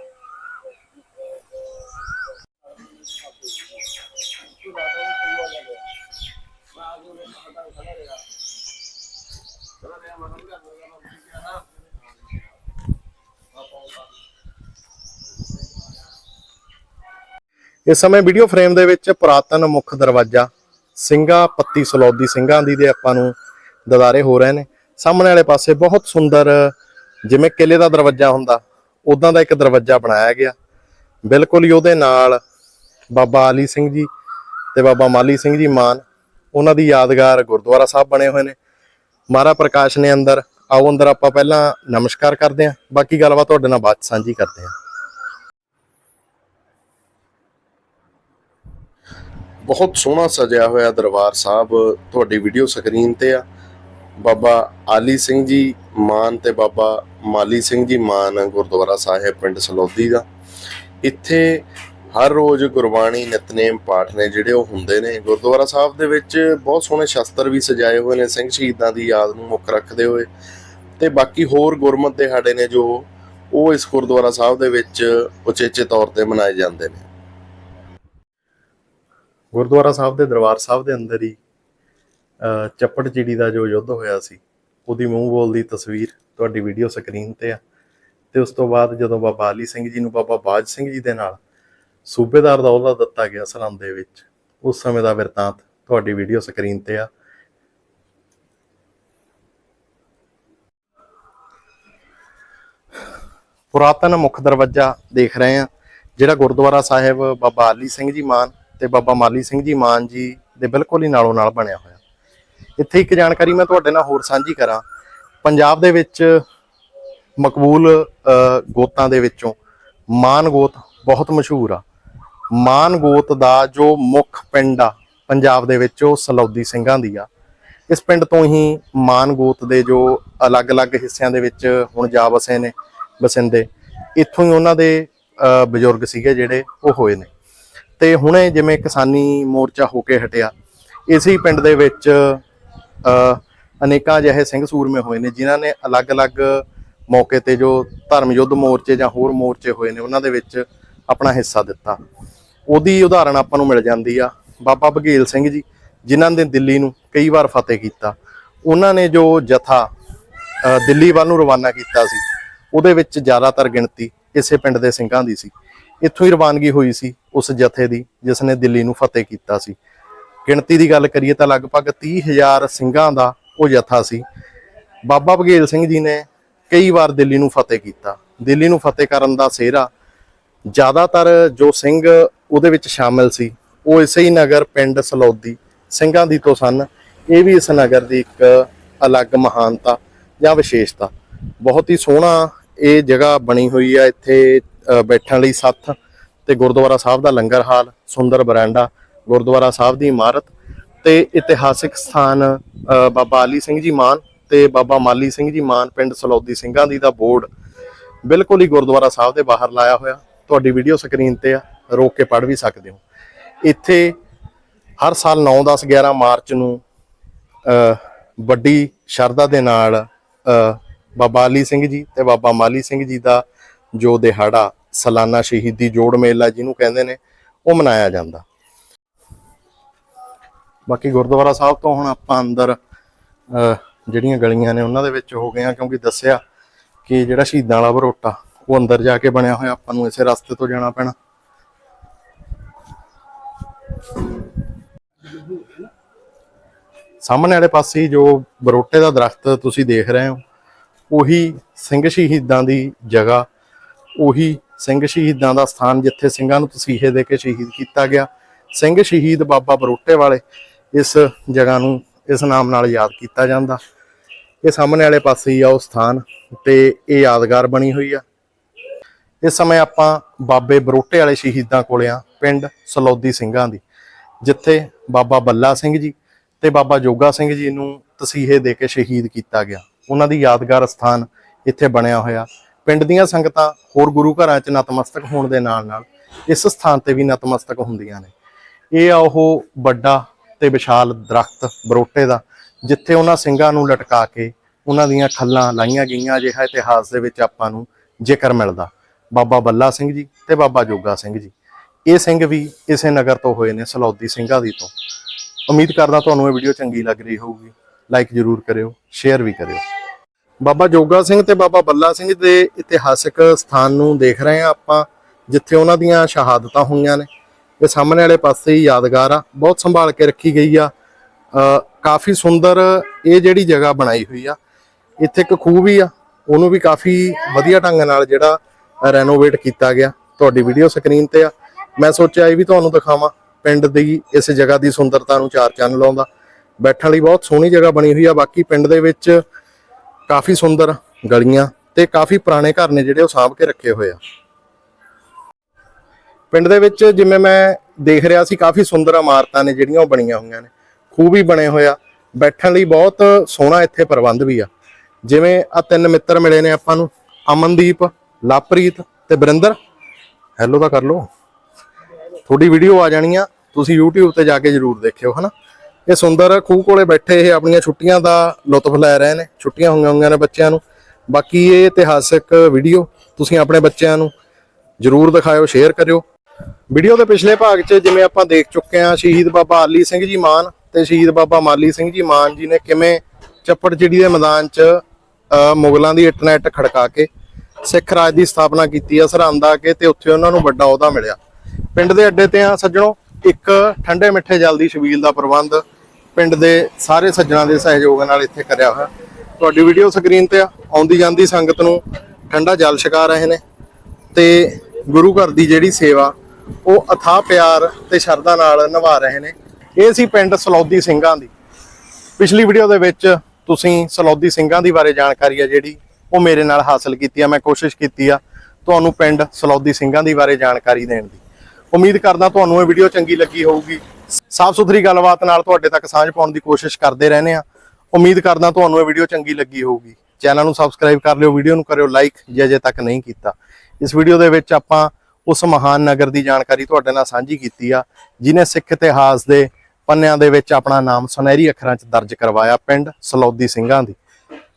ਇਸ ਸਮੇਂ ਵੀਡੀਓ ਫਰੇਮ ਦੇ ਵਿੱਚ ਪੁਰਾਤਨ ਮੁੱਖ ਦਰਵਾਜ਼ਾ, ਸਿੰਘਾਂ, ਪੱਤੀ ਸਲੌਦੀ ਸਿੰਘਾਂ ਦੀ ਦੇ ਆਪਾਂ ਨੂੰ ਦਦਾਰੇ ਹੋ ਰਹੇ ਨੇ। ਸਾਹਮਣੇ ਵਾਲੇ ਪਾਸੇ ਬਹੁਤ ਸੁੰਦਰ, ਜਿਵੇਂ ਕਿਲੇ ਦਾ ਦਰਵਾਜ਼ਾ ਹੁੰਦਾ ਉਦਾਂ ਦਾ ਇੱਕ ਦਰਵਾਜ਼ਾ ਬਣਾਇਆ ਗਿਆ। ਬਿਲਕੁਲ ਹੀ ਉਹਦੇ ਨਾਲ ਬਾਬਾ ਆਲੀ ਸਿੰਘ ਜੀ ਤੇ ਬਾਬਾ ਮਾਲੀ ਸਿੰਘ ਜੀ ਮਾਨ, ਉਹਨਾਂ ਦੀ ਯਾਦਗਾਰ ਗੁਰਦੁਆਰਾ ਸਾਹਿਬ ਬਣੇ ਹੋਏ ਨੇ। ਮਹਾਰਾ ਪ੍ਰਕਾਸ਼ ਨੇ ਅੰਦਰ, ਆਓ ਅੰਦਰ ਆਪਾਂ ਪਹਿਲਾਂ ਨਮਸਕਾਰ ਕਰਦੇ ਹਾਂ। ਬਾਕੀ ਗੱਲਬਾਤ ਤੁਹਾਡੇ ਨਾਲ ਬਾਅਦ 'ਚ ਸਾਂਝੀ ਕਰਦੇ ਹਾਂ। ਬਹੁਤ ਸੋਹਣਾ ਸਜਿਆ ਹੋਇਆ ਦਰਬਾਰ ਸਾਹਿਬ ਤੁਹਾਡੀ ਵੀਡੀਓ ਸਕਰੀਨ ਤੇ ਆ। ਬਾਬਾ ਆਲੀ ਸਿੰਘ ਜੀ ਮਾਨ ਤੇ ਬਾਬਾ ਮਾਲੀ ਸਿੰਘ ਜੀ ਮਾਨ ਗੁਰਦੁਆਰਾ ਸਾਹਿਬ ਪਿੰਡ ਸਲੌਦੀ ਦਾ। ਇੱਥੇ ਹਰ ਰੋਜ਼ ਗੁਰਬਾਣੀ, ਨਿਤਨੇਮ ਪਾਠ ਨੇ ਜਿਹੜੇ ਉਹ ਹੁੰਦੇ ਨੇ। ਗੁਰਦੁਆਰਾ ਸਾਹਿਬ ਦੇ ਵਿੱਚ ਬਹੁਤ ਸੋਹਣੇ ਸ਼ਸਤਰ ਵੀ ਸਜਾਏ ਹੋਏ ਨੇ, ਸਿੰਘ ਸ਼ਹੀਦਾਂ ਦੀ ਯਾਦ ਨੂੰ ਮੁੱਖ ਰੱਖਦੇ ਹੋਏ। ਤੇ ਬਾਕੀ ਹੋਰ ਗੁਰਮਤ ਦਿਹਾੜੇ ਨੇ ਜੋ, ਉਹ ਇਸ ਗੁਰਦੁਆਰਾ ਸਾਹਿਬ ਦੇ ਵਿੱਚ ਉਚੇਚੇ ਤੌਰ ਤੇ ਮਨਾਏ ਜਾਂਦੇ ਨੇ। ਗੁਰਦੁਆਰਾ ਸਾਹਿਬ ਦੇ ਦਰਬਾਰ ਸਾਹਿਬ ਦੇ ਅੰਦਰ ਹੀ, ਅਹ, ਚੱਪੜ ਚਿੜੀ ਦਾ ਜੋ ਯੁੱਧ ਹੋਇਆ ਸੀ, ਉਹਦੀ ਮੂੰਹ ਬੋਲ ਦੀ ਤਸਵੀਰ ਤੁਹਾਡੀ ਵੀਡੀਓ ਸਕਰੀਨ ਤੇ ਆ। ਤੇ ਉਸ ਤੋਂ ਬਾਅਦ ਜਦੋਂ ਬਾਬਾ ਅਲੀ ਸਿੰਘ ਜੀ ਨੂੰ ਬਾਬਾ ਬਾਜ ਸਿੰਘ ਜੀ ਦੇ ਨਾਲ ਸੂਬੇਦਾਰ ਦਾ ਅਹੁਦਾ ਦਿੱਤਾ ਗਿਆ ਸਰਹੰਦ ਦੇ ਵਿੱਚ, ਉਸ ਸਮੇਂ ਦਾ ਵਰਤਾਂਤ ਤੁਹਾਡੀ ਵੀਡੀਓ ਸਕਰੀਨ ਤੇ ਆ। ਪੁਰਾਤਨ ਮੁੱਖ ਦਰਵਾਜ਼ਾ ਦੇਖ ਰਹੇ ਆ ਜਿਹੜਾ ਗੁਰਦੁਆਰਾ ਸਾਹਿਬ ਬਾਬਾ ਅਲੀ ਸਿੰਘ ਜੀ ਮਾਨ ਤੇ ਬਾਬਾ ਮਾਲੀ ਸਿੰਘ ਜੀ ਮਾਨ ਜੀ ਦੇ ਬਿਲਕੁਲ ਹੀ ਨਾਲੋਂ ਨਾਲ ਬਣਿਆ ਹੋਇਆ। ਇੱਥੇ ਇੱਕ ਜਾਣਕਾਰੀ ਮੈਂ ਤੁਹਾਡੇ ਨਾਲ ਹੋਰ ਸਾਂਝੀ ਕਰਾਂ। ਪੰਜਾਬ ਦੇ ਵਿੱਚ ਮਕਬੂਲ ਗੋਤਾਂ ਦੇ ਵਿੱਚੋਂ ਮਾਨ ਗੋਤ ਬਹੁਤ ਮਸ਼ਹੂਰ ਆ। ਮਾਨ ਗੋਤ ਦਾ ਜੋ ਮੁੱਖ ਪਿੰਡ ਆ ਪੰਜਾਬ ਦੇ ਵਿੱਚ, ਉਹ ਸਲੌਦੀ ਸਿੰਘਾਂ ਦੀ ਆ। ਇਸ ਪਿੰਡ ਤੋਂ ਹੀ ਮਾਨ ਗੋਤ ਦੇ ਜੋ ਅਲੱਗ-ਅਲੱਗ ਹਿੱਸਿਆਂ ਦੇ ਵਿੱਚ ਹੁਣ ਜਾ ਵਸੇ ਨੇ ਬਸਿੰਦੇ ਇੱਥੋਂ ਹੀ ਉਹਨਾਂ ਦੇ ਬਜ਼ੁਰਗ ਸੀਗੇ ਜਿਹੜੇ, ਉਹ ਹੋਏ ਨੇ। ਤੇ ਹੁਣੇ ਜਿਵੇਂ ਕਿਸਾਨੀ ਮੋਰਚਾ ਹੋ ਕੇ ਹਟਿਆ, ਇਸੇ ਹੀ ਪਿੰਡ ਦੇ ਵਿੱਚ ਅਨੇਕਾਂ ਜਿਹੇ ਸਿੰਘ ਸੂਰਮੇ ਹੋਏ ਨੇ, ਜਿਨ੍ਹਾਂ ਨੇ ਅਲੱਗ-ਅਲੱਗ ਮੌਕੇ ਤੇ ਜੋ ਧਰਮ ਯੁੱਧ ਮੋਰਚੇ ਜਾਂ ਹੋਰ ਮੋਰਚੇ ਹੋਏ ਨੇ, ਉਹਨਾਂ ਦੇ ਵਿੱਚ ਆਪਣਾ ਹਿੱਸਾ ਦਿੱਤਾ। ਉਹਦੀ ਉਦਾਹਰਣ ਆਪਾਂ ਨੂੰ ਮਿਲ ਜਾਂਦੀ ਆ, ਬਾਬਾ ਬਘੇਲ ਸਿੰਘ ਜੀ, ਜਿਨ੍ਹਾਂ ਨੇ ਦਿੱਲੀ ਨੂੰ ਕਈ ਵਾਰ ਫਤਿਹ ਕੀਤਾ। ਉਹਨਾਂ ਨੇ ਜੋ ਜਥਾ ਦਿੱਲੀ ਵੱਲ ਨੂੰ ਰਵਾਨਾ ਕੀਤਾ ਸੀ, ਉਹਦੇ ਵਿੱਚ ਜ਼ਿਆਦਾਤਰ ਗਿਣਤੀ ਇਸੇ ਪਿੰਡ ਦੇ ਸਿੰਘਾਂ ਦੀ ਸੀ। ਇੱਥੋਂ ਹੀ ਰਵਾਨਗੀ ਹੋਈ ਸੀ ਉਸ ਜਥੇ ਦੀ, ਜਿਸ ਨੇ ਦਿੱਲੀ ਨੂੰ ਫਤਿਹ ਕੀਤਾ ਸੀ। ਗਿਣਤੀ ਦੀ ਗੱਲ ਕਰੀਏ ਤਾਂ ਲਗਭਗ 30000 ਸਿੰਘਾਂ ਦਾ ਉਹ ਜਥਾ ਸੀ। ਬਾਬਾ ਬਘੇਲ ਸਿੰਘ ਜੀ ਨੇ ਕਈ ਵਾਰ ਦਿੱਲੀ ਨੂੰ ਫਤਿਹ ਕੀਤਾ। ਦਿੱਲੀ ਨੂੰ ਫਤਿਹ ਕਰਨ ਦਾ ਸਿਹਰਾ ਜ਼ਿਆਦਾਤਰ ਜੋ ਸਿੰਘ ਉਹਦੇ ਵਿੱਚ ਸ਼ਾਮਿਲ ਸੀ, ਉਹ ਇਸੇ ਹੀ ਨਗਰ ਪਿੰਡ ਸਲੌਦੀ ਸਿੰਘਾਂ ਦੀ ਤੋਂ ਸਨ। ਇਹ ਵੀ ਇਸ ਨਗਰ ਦੀ ਇੱਕ ਅਲੱਗ ਮਹਾਨਤਾ ਜਾਂ ਵਿਸ਼ੇਸ਼ਤਾ। ਬਹੁਤ ਹੀ ਸੋਹਣਾ ਇਹ ਜਗ੍ਹਾ ਬਣੀ ਹੋਈ ਆ ਇੱਥੇ ਬੈਠਣ ਲਈ ਸੱਥ ਤੇ ਗੁਰਦੁਆਰਾ ਸਾਹਿਬ ਦਾ ਲੰਗਰ ਹਾਲ, ਸੁੰਦਰ ਬਰਾਂਡਾ, ਗੁਰਦੁਆਰਾ ਸਾਹਿਬ ਦੀ ਇਮਾਰਤ ਤੇ ਇਤਿਹਾਸਿਕ ਸਥਾਨ ਬਾਬਾ ਅਲੀ ਸਿੰਘ ਜੀ ਮਾਨ ਤੇ ਬਾਬਾ ਮਾਲੀ ਸਿੰਘ ਜੀ ਮਾਨ ਪਿੰਡ ਸਲੌਦੀ ਸਿੰਘਾਂ ਦੀ ਦਾ ਬੋਰਡ ਬਿਲਕੁਲ ਹੀ ਗੁਰਦੁਆਰਾ ਸਾਹਿਬ ਦੇ ਬਾਹਰ ਲਾਇਆ ਹੋਇਆ। ਤੁਹਾਡੀ ਵੀਡੀਓ ਸਕਰੀਨ ਤੇ ਆ, ਰੋਕ ਕੇ ਪੜ੍ਹ ਵੀ ਸਕਦੇ ਹੋ। ਇੱਥੇ ਹਰ ਸਾਲ 9 10 11 ਮਾਰਚ ਨੂੰ ਵੱਡੀ ਸ਼ਰਧਾ ਦੇ ਨਾਲ ਬਾਬਾ ਅਲੀ ਸਿੰਘ ਜੀ ਤੇ ਬਾਬਾ ਮਾਲੀ ਸਿੰਘ ਜੀ ਦਾ ਜੋ ਦਿਹਾੜਾ ਸਾਲਾਨਾ ਸ਼ਹੀਦੀ ਜੋੜ ਮੇਲਾ ਜਿਹਨੂੰ ਕਹਿੰਦੇ ਨੇ ਉਹ ਮਨਾਇਆ ਜਾਂਦਾ। ਬਾਕੀ ਗੁਰਦੁਆਰਾ ਸਾਹਿਬ ਤੋਂ ਹੁਣ ਆਪਾਂ ਅੰਦਰ ਅ, ਜਿਹੜੀਆਂ ਗਲੀਆਂ ਨੇ ਉਹਨਾਂ ਦੇ ਵਿੱਚ ਹੋ ਗਏ ਆ ਕਿਉਂਕਿ ਦੱਸਿਆ ਕਿ ਜਿਹੜਾ ਸ਼ਹੀਦਾਂ ਵਾਲਾ ਬਰੋਟਾ ਉਹ ਅੰਦਰ ਜਾ ਕੇ ਬਣਿਆ ਹੋਇਆ ਆਪਾਂ ਨੂੰ ਇਸੇ ਰਸਤੇ ਤੋਂ ਜਾਣਾ ਪੈਣਾ। ਸਾਹਮਣੇ ਵਾਲੇ ਪਾਸੇ ਜੋ ਬਰੋਟੇ ਦਾ ਦਰਖਤ ਤੁਸੀਂ ਦੇਖ ਰਹੇ ਹੋ ਉਹੀ ਸਿੰਘ ਸ਼ਹੀਦਾਂ ਦੀ ਜਗ੍ਹਾ ਉਹੀ ਸਿੰਘ ਸ਼ਹੀਦਾਂ ਦਾ ਸਥਾਨ ਜਿੱਥੇ ਸਿੰਘਾਂ ਨੂੰ ਤਸੀਹੇ ਦੇ ਕੇ ਸ਼ਹੀਦ ਕੀਤਾ ਗਿਆ। ਸਿੰਘ ਸ਼ਹੀਦ ਬਾਬਾ ਬਰੋਟੇ ਵਾਲੇ ਇਸ ਜਗ੍ਹਾ ਨੂੰ ਇਸ ਨਾਮ ਨਾਲ ਯਾਦ ਕੀਤਾ ਜਾਂਦਾ। ਇਹ ਸਾਹਮਣੇ ਵਾਲੇ ਪਾਸੇ ਹੀ ਆ ਉਹ ਸਥਾਨ ਤੇ ਇਹ ਯਾਦਗਾਰ ਬਣੀ ਹੋਈ ਆ। ਇਸ ਸਮੇਂ ਆਪਾਂ ਬਾਬੇ ਬਰੋਟੇ ਵਾਲੇ ਸ਼ਹੀਦਾਂ ਕੋਲੇ ਆ, ਪਿੰਡ ਸਲੌਦੀ ਸਿੰਘਾਂ ਦੀ, ਜਿੱਥੇ ਬਾਬਾ ਬੱਲਾ ਸਿੰਘ ਜੀ ਤੇ ਬਾਬਾ ਜੋਗਾ ਸਿੰਘ ਜੀ ਨੂੰ ਤਸੀਹੇ ਦੇ ਕੇ ਸ਼ਹੀਦ ਕੀਤਾ ਗਿਆ। ਉਹਨਾਂ ਦੀ ਯਾਦਗਾਰ ਸਥਾਨ ਇੱਥੇ ਬਣਿਆ ਹੋਇਆ। ਪਿੰਡ ਦੀਆਂ ਸੰਗਤਾਂ ਹੋਰ ਗੁਰੂ ਘਰਾਂ 'ਚ ਨਤਮਸਤਕ ਹੋਣ ਦੇ ਨਾਲ ਨਾਲ ਇਸ ਸਥਾਨ ਤੇ ਵੀ ਨਤਮਸਤਕ ਹੁੰਦੀਆਂ ਨੇ। ਇਹ ਆ ਉਹ ਵੱਡਾ ਤੇ ਵਿਸ਼ਾਲ ਦਰਖਤ ਬਰੋਟੇ ਦਾ, ਜਿੱਥੇ ਉਹਨਾਂ ਸਿੰਘਾਂ ਨੂੰ ਲਟਕਾ ਕੇ ਉਹਨਾਂ ਦੀਆਂ ਖੱਲਾਂ ਲਾਈਆਂ ਗਈਆਂ ਅਜਿਹਾ ਇਤਿਹਾਸ ਦੇ ਵਿੱਚ ਆਪਾਂ ਨੂੰ ਜ਼ਿਕਰ ਮਿਲਦਾ। ਬਾਬਾ ਬੱਲਾ ਸਿੰਘ ਜੀ ਤੇ ਬਾਬਾ ਜੋਗਾ ਸਿੰਘ ਜੀ। ਇਹ ਸਿੰਘ ਵੀ ਇਸੇ ਨਗਰ ਤੋਂ ਹੋਏ ਨੇ ਸਲੌਦੀ ਸਿੰਘਾਂ ਦੀ ਤੋਂ। ਉਮੀਦ ਕਰਦਾ ਤੁਹਾਨੂੰ ਇਹ ਵੀਡੀਓ ਚੰਗੀ ਲੱਗ ਰਹੀ ਹੋਊਗੀ। ਲਾਈਕ ਜਰੂਰ ਕਰਿਓ, ਸ਼ੇਅਰ ਵੀ ਕਰਿਓ। ਬਾਬਾ ਜੋਗਾ ਸਿੰਘ ਤੇ ਬਾਬਾ ਬੱਲਾ ਸਿੰਘ ਦੇ ਇਤਿਹਾਸਿਕ ਸਥਾਨ ਨੂੰ ਦੇਖ ਰਹੇ ਹਾਂ ਆਪਾਂ, ਜਿੱਥੇ ਉਹਨਾਂ ਦੀਆਂ ਸ਼ਹਾਦਤਾਂ ਹੋਈਆਂ ਨੇ। ਇਹ ਸਾਹਮਣੇ ਵਾਲੇ ਪਾਸੇ ਹੀ ਯਾਦਗਾਰ ਆ, ਬਹੁਤ ਸੰਭਾਲ ਕੇ ਰੱਖੀ ਗਈ ਆ। ਕਾਫੀ ਸੁੰਦਰ ਇਹ ਜਿਹੜੀ ਜਗ੍ਹਾ ਬਣਾਈ ਹੋਈ ਆ, ਇੱਥੇ ਇੱਕ ਖੂਹ ਵੀ ਆ, ਉਹਨੂੰ ਵੀ ਕਾਫੀ ਵਧੀਆ ਢੰਗ ਨਾਲ ਜਿਹੜਾ ਰੈਨੋਵੇਟ ਕੀਤਾ ਗਿਆ। ਤੁਹਾਡੀ ਵੀਡੀਓ ਸਕਰੀਨ ਤੇ ਆ। ਮੈਂ ਸੋਚਿਆ ਇਹ ਵੀ ਤੁਹਾਨੂੰ ਦਿਖਾਵਾਂ, ਪਿੰਡ ਦੀ ਇਸ ਜਗ੍ਹਾ ਦੀ ਸੁੰਦਰਤਾ ਨੂੰ ਚਾਰ ਚੰਨ ਲਾਉਂਦਾ। ਬੈਠਣ ਲਈ ਬਹੁਤ ਸੋਹਣੀ ਜਗ੍ਹਾ ਬਣੀ ਹੋਈ ਆ, ਬਾਕੀ ਪਿੰਡ ਦੇ ਵਿੱਚ ਕਾਫੀ ਸੁੰਦਰ ਗਲੀਆਂ ਤੇ ਕਾਫੀ ਪੁਰਾਣੇ ਘਰ ਨੇ ਜਿਹੜੇ ਉਹ ਸਾਂਭ ਕੇ ਰੱਖੇ ਹੋਏ ਆ। ਪਿੰਡ ਦੇ ਵਿੱਚ ਜਿਵੇਂ ਮੈਂ ਦੇਖ ਰਿਹਾ ਸੀ, ਕਾਫੀ ਸੁੰਦਰ ਇਮਾਰਤਾਂ ਨੇ ਜਿਹੜੀਆਂ ਉਹ ਬਣੀਆਂ ਹੋਈਆਂ ਨੇ। ਖੂਹ ਵੀ ਬਣੇ ਹੋਇਆ ਬੈਠਣ ਲਈ ਬਹੁਤ ਸੋਹਣਾ ਇੱਥੇ ਪ੍ਰਬੰਧ ਵੀ ਆ। ਜਿਵੇਂ ਆ ਤਿੰਨ ਮਿੱਤਰ ਮਿਲੇ ਨੇ ਆਪਾਂ ਨੂੰ, ਅਮਨਦੀਪ ਲਵਪ੍ਰੀਤ ਤੇ ਬਰਿੰਦਰ। ਹੈਲੋ ਤਾਂ ਕਰ ਲਓ। ਤੁਹਾਡੀ ਵੀਡੀਓ ਆ ਜਾਣੀ ਆ। ਤੁਸੀਂ YouTube ਤੇ ਜਾ ਕੇ ਜਰੂਰ ਦੇਖਿਓ, ਹਨਾ? ਇਹ ਸੁੰਦਰ ਖੂਹ ਕੋਲੇ ਬੈਠੇ ਇਹ ਆਪਣੀਆਂ ਛੁੱਟੀਆਂ ਦਾ ਲੁਤਫ ਲੈ ਰਹੇ ਨੇ, ਛੁੱਟੀਆਂ ਹੋਈਆਂ ਹੋਈਆਂ ਨੇ ਬੱਚਿਆਂ ਨੂੰ। ਬਾਕੀ ਇਹ ਇਤਿਹਾਸਕ ਵੀਡੀਓ ਤੁਸੀਂ ਆਪਣੇ ਬੱਚਿਆਂ ਨੂੰ ਜਰੂਰ ਦਿਖਾਇਓ ਸ਼ੇਅਰ ਕਰਿਓ। ਵੀਡੀਓ ਦੇ ਪਿਛਲੇ ਭਾਗ 'ਚ ਜਿਵੇਂ ਆਪਾਂ ਦੇਖ ਚੁੱਕੇ ਹਾਂ, ਸ਼ਹੀਦ ਬਾਬਾ ਆਲੀ ਸਿੰਘ ਜੀ ਮਾਨ ਤੇ ਸ਼ਹੀਦ ਬਾਬਾ ਮਾਲੀ ਸਿੰਘ ਜੀ ਮਾਨ ਜੀ ਨੇ ਕਿਵੇਂ ਚੱਪੜ ਚਿੜੀ ਦੇ ਮੈਦਾਨ 'ਚ ਮੁਗਲਾਂ ਦੀ ਇੱਟ ਨਾਲ ਇੱਟ ਖੜਕਾ ਕੇ ਸਿੱਖ ਰਾਜ ਦੀ ਸਥਾਪਨਾ ਕੀਤੀ ਆ, ਸਰਹੰਦ ਆ ਕੇ ਤੇ ਉੱਥੇ ਉਹਨਾਂ ਨੂੰ ਵੱਡਾ ਅਹੁਦਾ ਮਿਲਿਆ। ਪਿੰਡ ਦੇ ਅੱਡੇ ਤੇ ਆ ਸੱਜਣੋ, ਇੱਕ ਠੰਡੇ ਮਿੱਠੇ ਜਲ ਦੀ ਛਬੀਲ ਦਾ ਪ੍ਰਬੰਧ ਪਿੰਡ ਦੇ ਸਾਰੇ ਸੱਜਣਾਂ ਦੇ ਸਹਿਯੋਗ ਨਾਲ ਇੱਥੇ ਕਰਿਆ ਹੋਇਆ। ਤੁਹਾਡੀ ਵੀਡੀਓ ਸਕਰੀਨ ਤੇ ਆਉਂਦੀ ਜਾਂਦੀ ਸੰਗਤ ਨੂੰ ਠੰਡਾ ਜਲ ਛਕਾ ਰਹੇ ਨੇ। ਤੇ ਗੁਰੂ ਘਰ ਦੀ ਜਿਹੜੀ ਸੇਵਾ, ਉਹ ਅਥਾਹ ਪਿਆਰ ਤੇ ਸ਼ਰਧਾ ਨਾਲ ਨਿਭਾ ਰਹੇ ਨੇ। ਇਹ ਸੀ ਪਿੰਡ ਸਲੌਦੀ ਸਿੰਘਾਂ ਦੀ। ਪਿਛਲੀ ਵੀਡੀਓ ਦੇ ਵਿੱਚ ਤੁਸੀਂ ਸਲੌਦੀ ਸਿੰਘਾਂ ਦੀ ਬਾਰੇ ਜਾਣਕਾਰੀ ਆ ਜਿਹੜੀ ਉਹ ਮੇਰੇ ਨਾਲ ਹਾਸਲ ਕੀਤੀ ਆ, ਮੈਂ ਕੋਸ਼ਿਸ਼ ਕੀਤੀ ਆ ਤੁਹਾਨੂੰ ਪਿੰਡ ਸਲੌਦੀ ਸਿੰਘਾਂ ਦੀ ਬਾਰੇ ਜਾਣਕਾਰੀ ਦੇਣ ਦੀ। ਉਮੀਦ ਕਰਦਾ ਤੁਹਾਨੂੰ ਇਹ ਵੀਡੀਓ ਚੰਗੀ ਲੱਗੀ ਹੋਊਗੀ। ਸਾਫ਼ ਸੁਥਰੀ ਗੱਲਬਾਤ ਨਾਲ ਤੁਹਾਡੇ ਤੱਕ ਸਾਂਝ ਪਾਉਣ ਦੀ ਕੋਸ਼ਿਸ਼ ਕਰਦੇ ਰਹਿੰਦੇ ਆ ਉਮੀਦ ਕਰਦਾ ਤੁਹਾਨੂੰ ਇਹ ਵੀਡੀਓ ਚੰਗੀ ਲੱਗੀ ਹੋਊਗੀ। ਚੈਨਲ ਨੂੰ ਸਬਸਕ੍ਰਾਈਬ ਕਰ ਲਿਓ, ਵੀਡੀਓ ਨੂੰ ਕਰਿਓ ਲਾਈਕ, ਜੇ ਅਜੇ ਤੱਕ ਨਹੀਂ ਕੀਤਾ। ਇਸ ਵੀਡੀਓ ਦੇ ਵਿੱਚ ਆਪਾਂ ਉਸ ਮਹਾਨ ਨਗਰ ਦੀ ਜਾਣਕਾਰੀ ਤੁਹਾਡੇ ਨਾਲ ਸਾਂਝੀ ਕੀਤੀ ਆ ਜਿਨੇ ਸਿੱਖ ਇਤਿਹਾਸ ਦੇ ਪੰਨਿਆਂ ਦੇ ਵਿੱਚ ਆਪਣਾ ਨਾਮ ਸੁਨਹਿਰੀ ਅੱਖਰਾਂ 'ਚ ਦਰਜ ਕਰਵਾਇਆ, ਪਿੰਡ ਸਲੌਦੀ ਸਿੰਘਾਂ ਦੀ।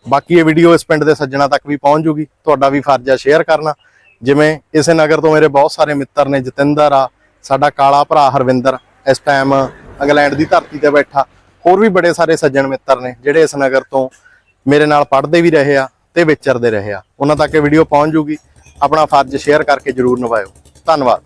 ਬਾਕੀ ਇਹ ਵੀਡੀਓ ਇਸ ਪਿੰਡ ਦੇ ਸੱਜਣਾ ਤੱਕ ਵੀ ਪਹੁੰਚ ਜੂਗੀ। ਤੁਹਾਡਾ ਵੀ ਫਰਜ਼ ਆ ਸ਼ੇਅਰ ਕਰਨਾ। ਜਿਵੇਂ ਇਸੇ ਨਗਰ ਤੋਂ ਮੇਰੇ ਬਹੁਤ ਸਾਰੇ ਮਿੱਤਰ ਨੇ, ਜਤਿੰਦਰ ਆ, ਸਾਡਾ ਕਾਲਾ ਭਰਾ ਹਰਵਿੰਦਰ। ਇਸ ਟਾਈਮ ਇੰਗਲੈਂਡ ਦੀ ਧਰਤੀ ਤੇ ਬੈਠਾ। ਹੋਰ ਵੀ ਬੜੇ ਸਾਰੇ ਸੱਜਣ ਮਿੱਤਰ ਨੇ, ਜਿਹੜੇ ਇਸ ਨਗਰ ਤੋਂ ਮੇਰੇ ਨਾਲ ਪੜ੍ਹਦੇ ਵੀ ਰਹੇ ਆ ਤੇ ਵਿਚਰਦੇ ਰਹੇ ਆ। ਉਹਨਾਂ ਤੱਕ ਇਹ ਵੀਡੀਓ ਪਹੁੰਚ ਜੂਗੀ। ਆਪਣਾ ਫਰਜ਼ ਸ਼ੇਅਰ ਕਰਕੇ ਜਰੂਰ ਨਿਭਾਇਓ। ਧੰਨਵਾਦ।